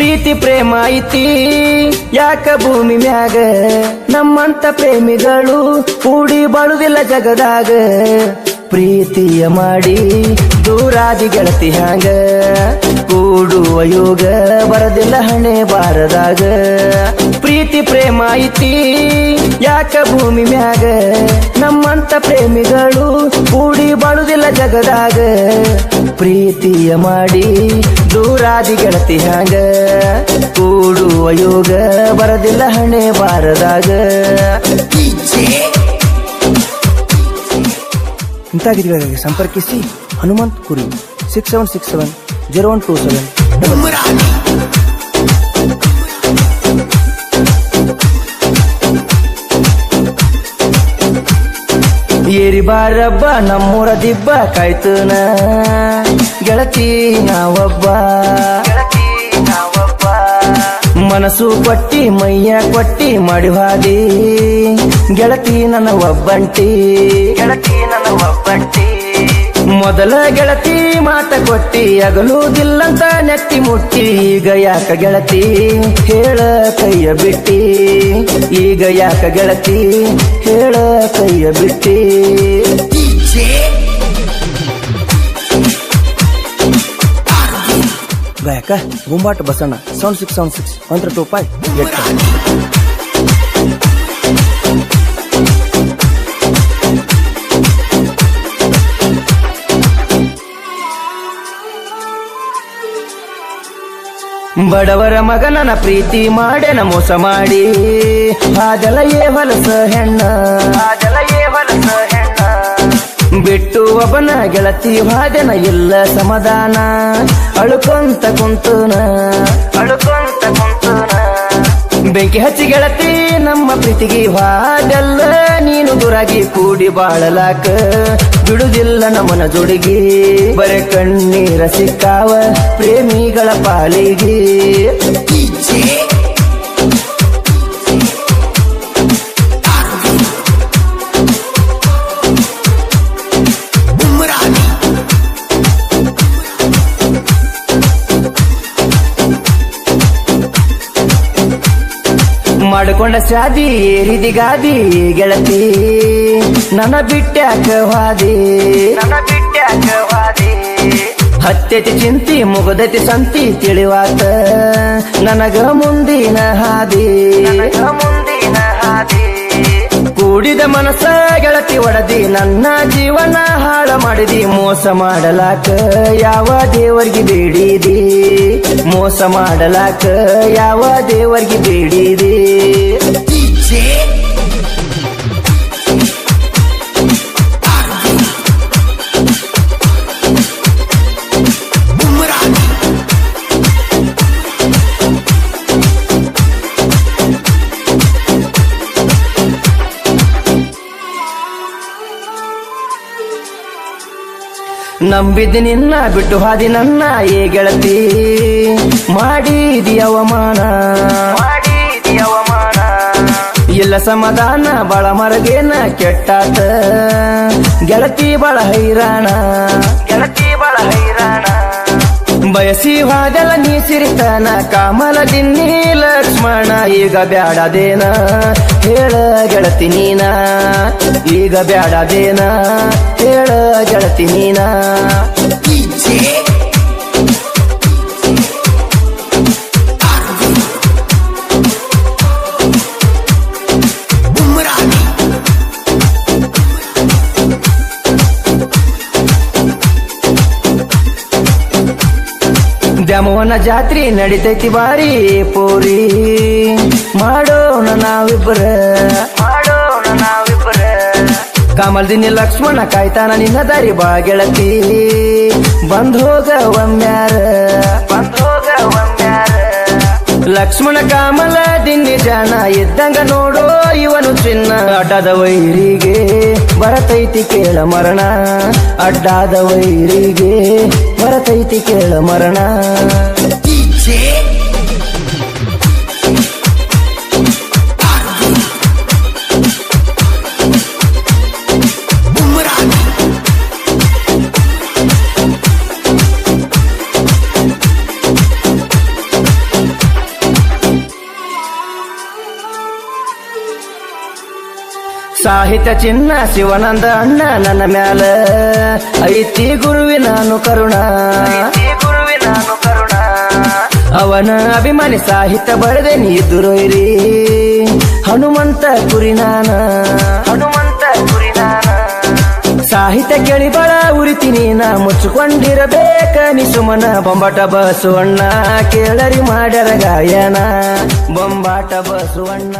ಪ್ರೀತಿ ಪ್ರೇಮ ಐತಿ. ಯಾಕ ಭೂಮಿ ಮ್ಯಾಗ ನಮ್ಮಂತ ಪ್ರೇಮಿಗಳು ಕೂಡಿ ಬಾಳುದಿಲ್ಲ ಜಗದಾಗ? ಪ್ರೀತಿಯ ಮಾಡಿ ದೂರಾದಿ ಗೆಳತಿ ಹ್ಯಾಂಗ? ಕೂಡುವ ಯೋಗ ಬರದಿಲ್ಲ ಹಣೆ ಬಾರದಾಗ. ಪ್ರೀತಿ ಪ್ರೇಮ ಐತಿ. ಯಾಕ ಭೂಮಿ ಮ್ಯಾಗ ನಮ್ಮಂತ ಪ್ರೇಮಿಗಳು ಕೂಡಿ ಬಾಳುದಿಲ್ಲ ಜಗದಾಗ? ಪ್ರೀತಿಯ ಮಾಡಿ ದೂರಾದಿ ಗೆಳತಿ ಹ್ಯಾಂಗ ಕೂಡುವ ಯೋಗ ಬರದಿಲ್ಲ ಹಣೆ ಬಾರದಾಗ. ಗೀತೆಗಳಿಗಾಗಿ ಸಂಪರ್ಕಿಸಿ Hanumant Kuri six seven six seven zero one two seven ಏರಿ ಬಾರಬ್ಬ, ನಮ್ಮೂರ ದಿಬ್ಬ, ಕಾಯ್ತನ. ಗೆಳತಿ ನಾವೊಬ್ಬ. ಮನಸ್ಸು ಕೊಟ್ಟಿ, ಮೈಯ ಕೊಟ್ಟಿ ಮಾಡಿ ಹಾದಿ. ಗೆಳತಿ ನನ್ನ ಒಬ್ಬಂಟಿ. ಗೆಳತಿ ನನ್ನ ಒಬ್ಬಂಟಿ ಮೊದಲ ಗೆಳತಿ ಮಾತ ಕೊಟ್ಟಿ ಅಗಲುವುದಿಲ್ಲಂತ ನೆತ್ತಿ ಮುಟ್ಟಿ. ಈಗ ಯಾಕ ಗೆಳತಿ? ಹೇಳ ಕೈಯ ಬಿಟ್ಟಿ. ಈಗ ಯಾಕ ಗೆಳತಿ? ಹೇಳ ಕೈಯ ಬಿಟ್ಟಿ. ಗಾಯಕ, Gumbata Basanna sound six sound six one two ಬಡವರ ಮಗನನ ಪ್ರೀತಿ ಮಾಡೆನ ಮೋಸ ಮಾಡಿ. ಆಗಲ ಏ ಹೊಲಸ ಹೆಣ್ಣ. ಆಗಲ ಏ ಹೊಲಸ ಹೆಣ್ಣ ಬಿಟ್ಟು ಒಬ್ಬನ ಗೆಳತಿ ಭಾಜನ ಇಲ್ಲ ಸಮಾಧಾನ. ಅಳುಕೊಂತ ಕುಂತನ. ಅಳುಕೊಂತ ಕುಂತನ ಬೆಂಕಿ ಹಚ್ಚಿ ಗೆಳತಿ, ನಮ್ಮ ಪ್ರೀತಿಗೆ ಹಾದೆಲ್ಲ ನೀನು ದುರಾಗಿ ಕೂಡಿ ಬಾಳಲಾಕ. ಬಿಡುದಿಲ್ಲ ನಮನ ಜೋಡಿಗೆ. ಬರೆ ಕಣ್ಣೀರ ಸಿಕ್ಕಾವ ಪ್ರೇಮಿಗಳ ಪಾಲಿಗೆ. ಮಾಡಿಕೊಂಡ ಶಾದಿ ಗಾದಿ ಗೆಳತಿ. ನನ್ನ ಬಿಟ್ಟ್ಯಾಕ ನನ್ನ ಬಿಟ್ಟ್ಯಾಕ ವಾದಿ. ಹತ್ಯತಿ ಚಿಂತಿ, ಮುಗದತಿ ಸಂತಿ ತಿಳಿವಾತ. ನನಗ ಮುಂದಿನ ಹಾದಿ. ಮುಂದಿನ ಹಾದಿ. ಕೂಡಿದ ಮನಸ್ಸ ಗೆಳತಿ ಒಡದಿ, ನನ್ನ ಜೀವನ ಹಾಳ ಮಾಡಿದಿ, ಮೋಸ ಮಾಡಲಾಕ ಯಾವ ದೇವರಿಗೆ ಬೇಡಿದಿ? ಮೋಸ ಮಾಡಲಾಕ ಯಾವ ದೇವರಿಗೆ ಬೇಡಿದಿ? ನಂಬಿದ್ದು ನಿನ್ನ ಬಿಟ್ಟು ಹಾದಿ ನನ್ನ ಏ ಗೆಳತಿ. ಮಾಡಿದಿ ಅವಮಾನ. ಮಾಡಿದಿ ಅವಮಾನ. ಇಲ್ಲ ಸಮಾಧಾನ ಬಾಳ ಮರಗೇನ ಕೆಟ್ಟಾತ. ಗೆಳತಿ ಬಾಳ ಹೈರಾಣ. ಗೆಳತಿ ಬಾಳ ಹೈರಾಣ. ಬಯಸಿ ಹಾದೆಲ್ಲ ಸಿರಿತನ ಕಾಮಲ ದಿನ್ನಿ ಲಕ್ಷ್ಮಣ ಈಗ ಬ್ಯಾಡದೇನ ಹೇಳ ಗೆಳತಿ ನೀನ ಈಗ ಬ್ಯಾಡದೇನ ಹೇಳ ಗೆಳತಿ ನೀನ. ದ್ಯಾಮವನ ಜಾತ್ರಿ ನಡಿತೈತಿ ಬಾರಿ ಪೋರಿ. ಮಾಡೋಣ ನಾವಿಬ್ಬರ ಮಾಡೋಣ ನಾವಿಬ್ಬರ ಕಾಮಲ್ದಿನಿ ಲಕ್ಷ್ಮಣ ಕಾಯ್ತಾನ ನಿನ್ನ ದಾರಿ ಬಾ ಗೆಳತಿ ಬಂದ್ ಹೋಗ ಒಮ್ಮ್ಯಾರ ಬಂದ್ ಲಕ್ಷ್ಮಣ ಕಾಮಲ ದಿನ್ನಿ ಜಾಣ ಇದ್ದಂಗ ನೋಡೋ ಇವನು ಚಿನ್ನ. ಅಡ್ಡದ ವೈರಿಗೆ ಬರತೈತಿ ಕೇಳ ಮರಣ. ಅಡ್ಡಾದ ವೈರಿಗೆ ಬರತೈತಿ ಕೇಳ ಮರಣ. ಸಾಹಿತ್ಯ ಚಿನ್ನ ಶಿವನಂದ ಅಣ್ಣ ನನ್ನ ಮ್ಯಾಲ. ಐತಿ ಗುರುವಿನಾನು ಕರುಣ ಗುರುವಿನಾನು ಕರುಣ. ಅವನ ಅಭಿಮಾನಿ ಸಾಹಿತ್ಯ ಬರೆದೆ ಇರಿ. ಹನುಮಂತ ಕುರಿನಾನ ಹನುಮಂತ ಕುರಿನಾನ ಸಾಹಿತ್ಯ ಕೇಳಿ ಬಳ ಉರಿತೀನಿ, ನಾ ಮುಚ್ಚಿಕೊಂಡಿರಬೇಕ ನಿಸುಮನ ಸುಮನ. ಬೊಂಬಾಟ ಬಸವಣ್ಣ ಕೇಳರಿ ಮಾಡ್ಯಾರ ಗಾಯನ. ಬೊಂಬಾಟ ಬಸವಣ್ಣ